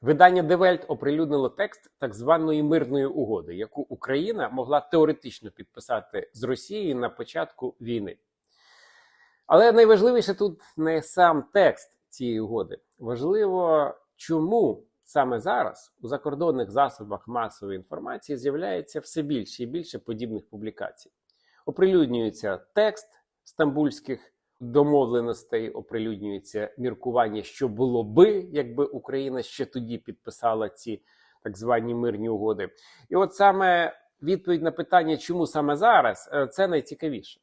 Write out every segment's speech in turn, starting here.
Видання Девельт оприлюднило текст так званої мирної угоди, яку Україна могла теоретично підписати з Росією на початку війни. Але найважливіше тут не сам текст цієї угоди. Важливо, чому саме зараз у закордонних засобах масової інформації з'являється все більше і більше подібних публікацій. Оприлюднюється текст стамбульських домовленостей, оприлюднюється міркування, що було би, якби Україна ще тоді підписала ці так звані мирні угоди. І от саме відповідь на питання, чому саме зараз, е, це найцікавіше.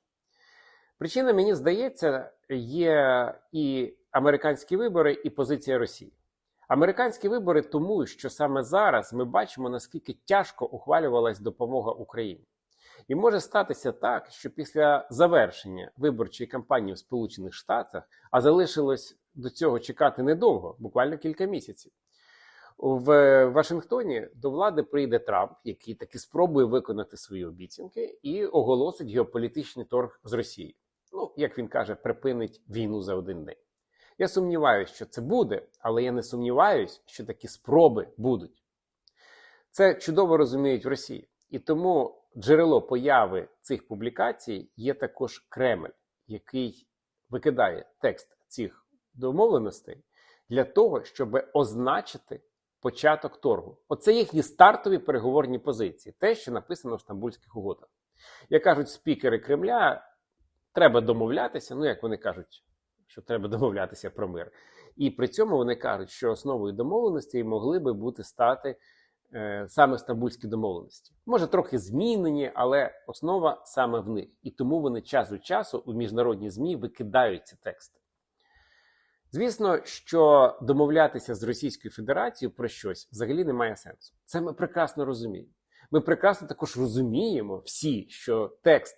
Причина, мені здається, є і американські вибори, і позиція Росії. Американські вибори тому, що саме зараз ми бачимо, наскільки тяжко ухвалювалась допомога Україні. І може статися так, що після завершення виборчої кампанії в Сполучених Штатах, а залишилось до цього чекати недовго, буквально кілька місяців. В Вашингтоні до влади прийде Трамп, який таки спробує виконати свої обіцянки і оголосить геополітичний торг з Росією. Ну, як він каже, припинить війну за один день. Я сумніваюся, що це буде, але я не сумніваюсь, що такі спроби будуть. Це чудово розуміють в Росії. І тому джерело появи цих публікацій є також Кремль, який викидає текст цих домовленостей для того, щоб означити початок торгу. Оце їхні стартові переговорні позиції, те, що написано в Стамбульських угодах. Як кажуть спікери Кремля, треба домовлятися. Ну, як вони кажуть, що треба домовлятися про мир. І при цьому вони кажуть, що основою домовленості могли би бути стати саме стамбульські домовленості. Може, трохи змінені, але основа саме в них. І тому вони час від часу у міжнародні ЗМІ викидають ці тексти. Звісно, що домовлятися з Російською Федерацією про щось взагалі немає сенсу. Це ми прекрасно розуміємо. Ми прекрасно також розуміємо всі, що текст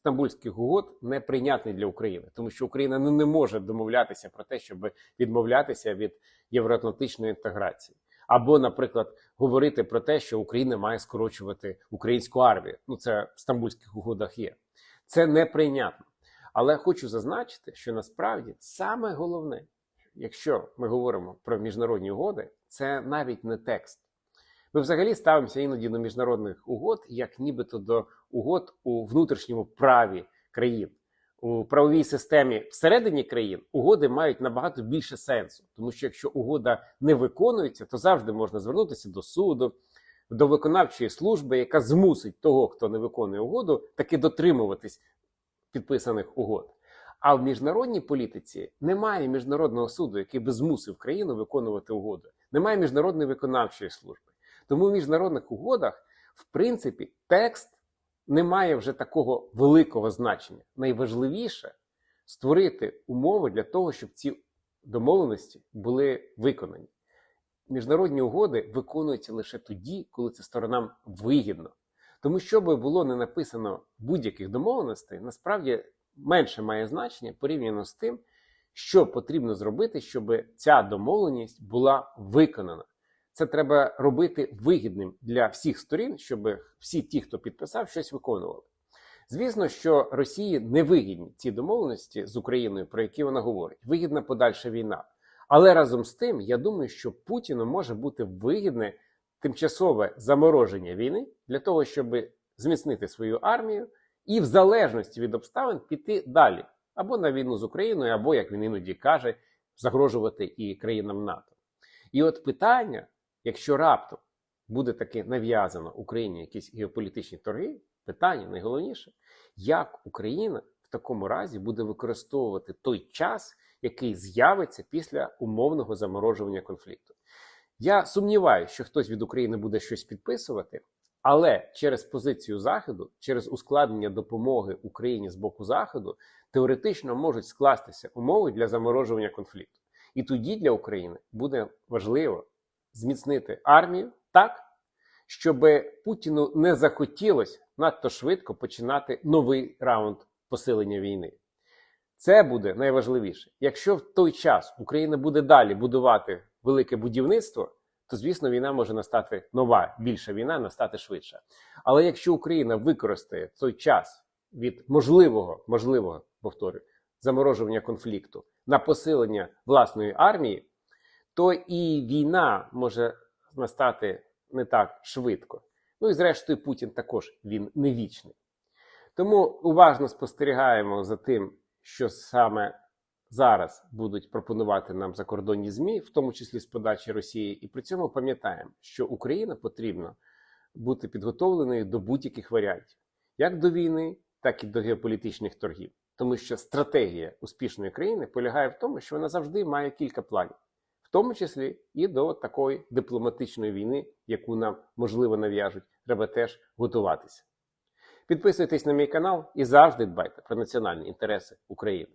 Стамбульських угод неприйнятний для України, тому що Україна ну, не може домовлятися про те, щоб відмовлятися від євроатлантичної інтеграції, або, наприклад, говорити про те, що Україна має скорочувати українську армію. Ну це в Стамбульських угодах є. Це неприйнятно. Але хочу зазначити, що насправді саме головне, якщо ми говоримо про міжнародні угоди, це навіть не текст. Ми взагалі ставимося іноді до міжнародних угод, як нібито до угод у внутрішньому праві країн. У правовій системі всередині країн угоди мають набагато більше сенсу, тому що якщо угода не виконується, то завжди можна звернутися до суду, до виконавчої служби, яка змусить того, хто не виконує угоду, таки дотримуватись підписаних угод. А в міжнародній політиці немає міжнародного суду, який би змусив країну виконувати угоду. Немає міжнародної виконавчої служби. Тому в міжнародних угодах, в принципі, текст не має вже такого великого значення. Найважливіше створити умови для того, щоб ці домовленості були виконані. Міжнародні угоди виконуються лише тоді, коли це сторонам вигідно. Тому що би було не написано будь-яких домовленостей, насправді менше має значення порівняно з тим, що потрібно зробити, щоб ця домовленість була виконана. Це треба робити вигідним для всіх сторін, щоб всі ті, хто підписав, щось виконували. Звісно, що Росії не вигідні ці домовленості з Україною, про які вона говорить. Вигідна подальша війна. Але разом з тим, я думаю, що Путіну може бути вигідне тимчасове замороження війни для того, щоб зміцнити свою армію і в залежності від обставин піти далі або на війну з Україною, або як він іноді каже, загрожувати і країнам НАТО. І от питання, якщо раптом буде таки нав'язано Україні якісь геополітичні торги, питання найголовніше, як Україна в такому разі буде використовувати той час, який з'явиться після умовного заморожування конфлікту. Я сумніваюся, що хтось від України буде щось підписувати, але через позицію Заходу, через ускладнення допомоги Україні з боку Заходу, теоретично можуть скластися умови для заморожування конфлікту. І тоді для України буде важливо зміцнити армію так, щоб Путіну не захотілося надто швидко починати новий раунд посилення війни. Це буде найважливіше. Якщо в той час Україна буде далі будувати велике будівництво, то звісно війна може настати нова, більша війна настати швидше. Але якщо Україна використає той час від можливого, можливого повторюю, заморожування конфлікту на посилення власної армії, то і війна може настати не так швидко. Ну і зрештою, Путін також він не вічний. Тому уважно спостерігаємо за тим, що саме зараз будуть пропонувати нам закордонні ЗМІ, в тому числі з подачі Росії, і при цьому пам'ятаємо, що Україна потрібно бути підготовленою до будь-яких варіантів, як до війни, так і до геополітичних торгів. Тому що стратегія успішної країни полягає в тому, що вона завжди має кілька планів, в тому числі і до такої дипломатичної війни, яку нам можливо нав'яжуть, треба теж готуватися. Підписуйтесь на мій канал і завжди дбайте про національні інтереси України.